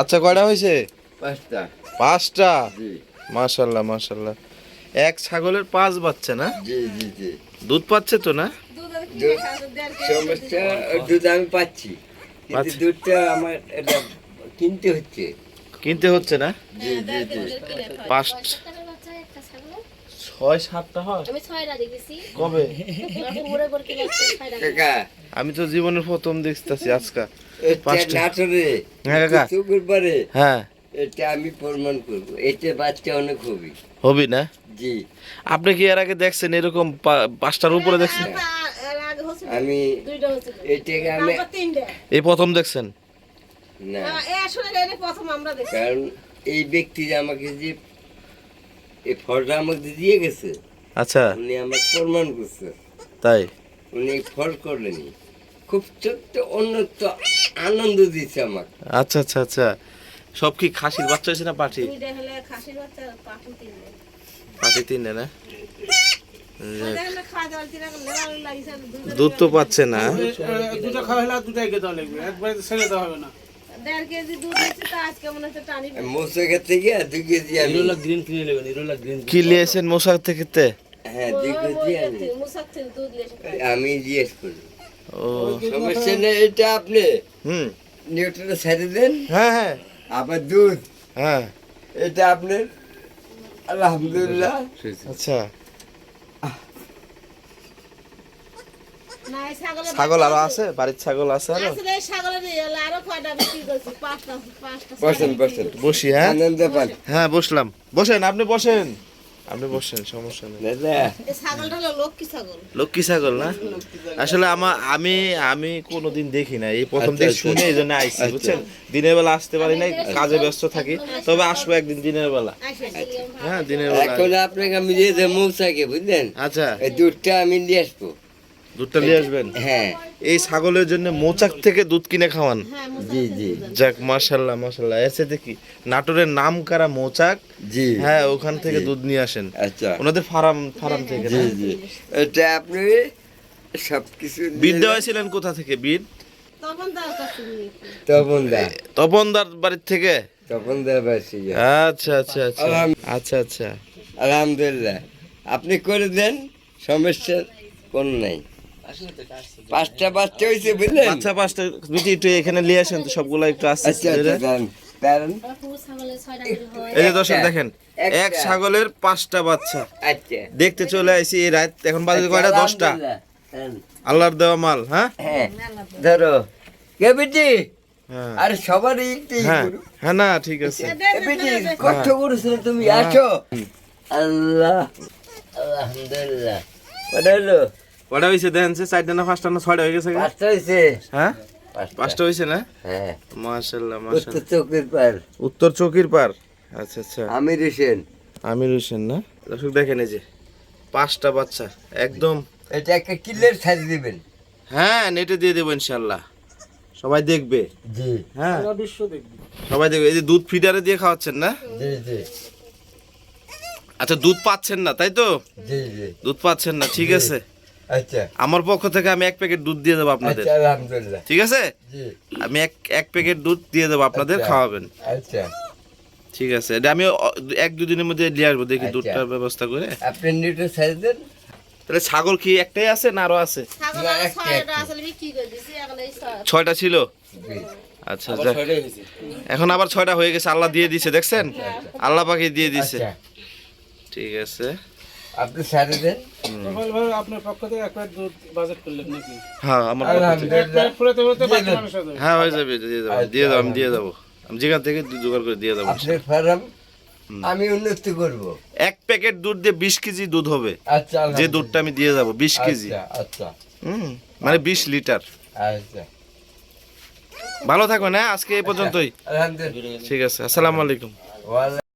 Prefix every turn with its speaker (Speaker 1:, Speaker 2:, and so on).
Speaker 1: আচ্ছা কয়টা হয়েছে?
Speaker 2: পাঁচটা।
Speaker 1: পাঁচটা?
Speaker 2: জি।
Speaker 1: মাশাল্লাহ মাশাল্লাহ। এক ছাগলের পাঁচ বাচ্চা না?
Speaker 2: জি জি জি।
Speaker 1: দুধ পাচ্ছে তো না?
Speaker 2: সমস্যা দুধ আমি পাচ্ছি। কিন্তু দুধটা আমার এটা কিনতে হচ্ছে।
Speaker 1: কিনতে হচ্ছে না?
Speaker 2: জি জি জি।
Speaker 1: পাঁচ ছয় সাতটা হয়?
Speaker 3: আমি ছয়টা দেখেছি।
Speaker 1: কবে? আমি তো জীবনের প্রথম দেখতেছি আজকা।
Speaker 2: এটা
Speaker 1: পাঁচটা।
Speaker 2: নাটোরে
Speaker 1: হ্যাঁ, হ্যাঁ।
Speaker 2: এটা আমি প্রমাণ করব। এটা বাচ্চা অনেক হবি।
Speaker 1: হবি না?
Speaker 2: জি।
Speaker 1: আপনি কি এর আগে দেখছেন এরকম পাঁচটার উপরে দেখছেন?
Speaker 2: আমি এটাকে আমি
Speaker 1: এই প্রথম দেখছেন?
Speaker 2: না।
Speaker 4: প্রথম
Speaker 2: কারণ এই ব্যক্তি যে আমাকে যে এই ফলটা আমাকে দিয়ে গেছে
Speaker 1: আচ্ছা।
Speaker 2: উনি আমাকে প্রমাণ করছে।
Speaker 1: তাই?
Speaker 2: উনি ফল করলেনি। খুব ছোট্ট অন্যত্ব আনন্দ দিচ্ছে আমাকে।
Speaker 1: আচ্ছা আচ্ছা আচ্ছা। সব কি খাসির বাচ্চা হয়েছে না পাঠি
Speaker 4: দুইটা হলে খাসির বাচ্চা পাখি তিনটে।
Speaker 1: পাঠি তিনটে না? দুধ তো পাচ্ছে না।
Speaker 5: দুটো খাওয়া হলে আর দুটাই খেতে লাগবে একবারে ছেড়ে দেওয়া হবে না।
Speaker 4: তা
Speaker 1: কি নিয়েছেন মশার থেকে
Speaker 2: হ্যাঁ
Speaker 4: মুসার থেকে
Speaker 2: আমি জিজ্ঞেস করি।
Speaker 1: ও
Speaker 2: সমস্যা নেই এটা আপনি।
Speaker 1: হুম।
Speaker 2: ছেড়ে দেন।
Speaker 1: হ্যাঁ হ্যাঁ।
Speaker 2: আবার দুধ।
Speaker 1: হ্যাঁ।
Speaker 2: এটা আপনার আলহামদুলিল্লাহ।
Speaker 1: আচ্ছা। ছাগল আরও আছে। বাড়ির ছাগল আছে
Speaker 4: আরও?
Speaker 2: বসেন বসেন।
Speaker 1: বসি হ্যাঁ? হ্যাঁ বসলাম। বসেন আপনি বসেন। আপনি বসেন সমস্যা নেই।
Speaker 4: এই ছাগলটা হলো লক্ষ্মী ছাগল।
Speaker 1: লক্ষ্মী ছাগল না? আসলে আমার আমি আমি কোনোদিন দেখি না এই প্রথম
Speaker 2: থেকে
Speaker 1: দিন
Speaker 2: আচ্ছা।
Speaker 1: শুনে এই জন্য আইসি
Speaker 2: আচ্ছা।
Speaker 1: বুঝছেন? দিনের বেলা আসতে পারি না কাজে ব্যস্ত থাকি। তবে আসব একদিন দিনের বেলা। হ্যাঁ দিনের বেলা।
Speaker 2: এখন আপনাকে আমি দিয়ে দেবো বুঝলেন?
Speaker 1: আচ্ছা।
Speaker 2: এই দুধটা আমি নিয়ে আসব।
Speaker 1: দুধটা নিয়ে আসবেন?
Speaker 2: হ্যাঁ।
Speaker 1: এই ছাগলের জন্য মোচাক থেকে দুধ কিনে খাওয়ান।
Speaker 4: হ্যাঁ
Speaker 2: জি জি।
Speaker 1: যাক মাশাল্লাহ মাশাল্লাহ। এসে দেখি নাটোরের নাম কারা মোচাক?
Speaker 2: জি।
Speaker 1: হ্যাঁ ওখান থেকে দুধ নিয়ে আসেন।
Speaker 2: আচ্ছা।
Speaker 1: ওনাদের ফার্ম ফার্ম থেকে
Speaker 2: জি জি। এটা আপনি সব কিছু
Speaker 1: বিদ দেওয়াছিলেন কোথা থেকে বিদ
Speaker 4: তখন তার কাছে নিয়ে
Speaker 2: তপন দা
Speaker 1: তপনদার বাড়ির থেকে?
Speaker 2: তপন দা বাসি
Speaker 1: আচ্ছা আচ্ছা আচ্ছা। আচ্ছা আচ্ছা।
Speaker 2: আলহামদুলিল্লাহ। আপনি করে দেন সমস্যার কোন নাই। পাঁচটা বাচ্চা হয়েছে বুঝলেন?
Speaker 1: আচ্ছা পাঁচটা বিটি একটু এখানে নিয়ে আসেন তো সবগুলো একটু আসছে
Speaker 2: আচ্ছা আচ্ছা
Speaker 3: হয়
Speaker 1: এই যে দর্শক দেখেন এক ছাগলের পাঁচটা বাচ্চা।
Speaker 2: আচ্ছা।
Speaker 1: দেখতে চলে আসি এই রাত এখন বাজে কয়টা? দশটা। আল্লাহর দেওয়া মাল হ্যাঁ?
Speaker 2: হ্যাঁ। ধরো। কে বেটি?
Speaker 1: হ্যাঁ।
Speaker 2: আরে সবারই একটু
Speaker 1: হ্যাঁ। হ্যাঁ না ঠিক আছে।
Speaker 2: বেটি কষ্ট করেছ তুমি আসো। আল্লাহ আলহামদুলিল্লাহ। কটা হলো?
Speaker 1: কয়টা হয়েছে দেখেন সে চারটা না পাঁচটা না ছয়টা হয়ে গেছে
Speaker 2: পাঁচটা হয়েছে
Speaker 1: হ্যাঁ?
Speaker 2: পাঁচটা।
Speaker 1: হয়েছে না?
Speaker 2: হ্যাঁ।
Speaker 1: মাশাল্লাহ
Speaker 2: উত্তর চৌকির পার
Speaker 1: উত্তর চৌকির পার আচ্ছা আচ্ছা।
Speaker 2: আমির হোসেন।
Speaker 1: আমির হোসেন না? দর্শক দেখেন এই যে পাঁচটা বাচ্চা একদম।
Speaker 2: এটা একটা কিলের সাইজ দিবেন।
Speaker 1: হ্যাঁ নেটে দিয়ে দেবো ইনশাল্লাহ সবাই দেখবে।
Speaker 2: জি।
Speaker 1: হ্যাঁ।
Speaker 5: সারা বিশ্ব দেখবে।
Speaker 1: সবাই দেখবে। এই যে দুধ ফিডারে দিয়ে খাওয়াচ্ছেন না?
Speaker 2: জি জি।
Speaker 1: আচ্ছা দুধ পাচ্ছেন না তাই তো?
Speaker 2: জি জি।
Speaker 1: দুধ পাচ্ছেন না ঠিক আছে।
Speaker 2: আচ্ছা।
Speaker 1: আমার পক্ষ থেকে আমি এক প্যাকেট দুধ দিয়ে দেবো আপনাদের।
Speaker 2: আচ্ছা আলহামদুলিল্লাহ।
Speaker 1: ঠিক আছে? আমি এক এক প্যাকেট দুধ দিয়ে দেবো আপনাদের
Speaker 2: আচ্ছা।
Speaker 1: খাওয়াবেন।
Speaker 2: আচ্ছা।
Speaker 1: ঠিক আছে। এটা আমি এক দুদিনের মধ্যে নিয়ে আসব দেখি
Speaker 2: আচ্ছা।
Speaker 1: দুধটার ব্যবস্থা করে।
Speaker 2: আপনি নিউটন সাইজ দেন।
Speaker 1: তাহলে ছাগল কি একটাই আছে না আরও আছে?
Speaker 4: ছয়টা
Speaker 1: ছিল? আচ্ছা এখন আবার ছয়টা হয়ে গেছে আল্লাহ দিয়ে দিছে দেখছেন? আল্লাহ পাখি দিয়ে দিছে।
Speaker 2: আচ্ছা।
Speaker 1: ঠিক আছে।
Speaker 2: আপনি দেন।
Speaker 5: আপনার পক্ষ থেকে এক দুধ বাজেট করলেন নাকি?
Speaker 1: হ্যাঁ আমার হ্যাঁ হয়ে যাবে দিয়ে দেবো দিয়ে দেবো আমি দিয়ে দেবো। আমি যেখান থেকে জোগাড় করে দিয়ে দেবো।
Speaker 2: আমি উন্নতি করব।
Speaker 1: এক প্যাকেট দুধ দিয়ে বিশ কেজি দুধ হবে।
Speaker 2: আচ্ছা
Speaker 1: যে দুধটা আমি দিয়ে যাব বিশ কেজি।
Speaker 2: আচ্ছা আচ্ছা।
Speaker 1: হুম মানে বিশ লিটার।
Speaker 2: আচ্ছা।
Speaker 1: ভালো থাকবেন হ্যাঁ আজকে এই পর্যন্তই। ঠিক আছে আসসালামু আলাইকুম।
Speaker 2: ওয়ালাইকুম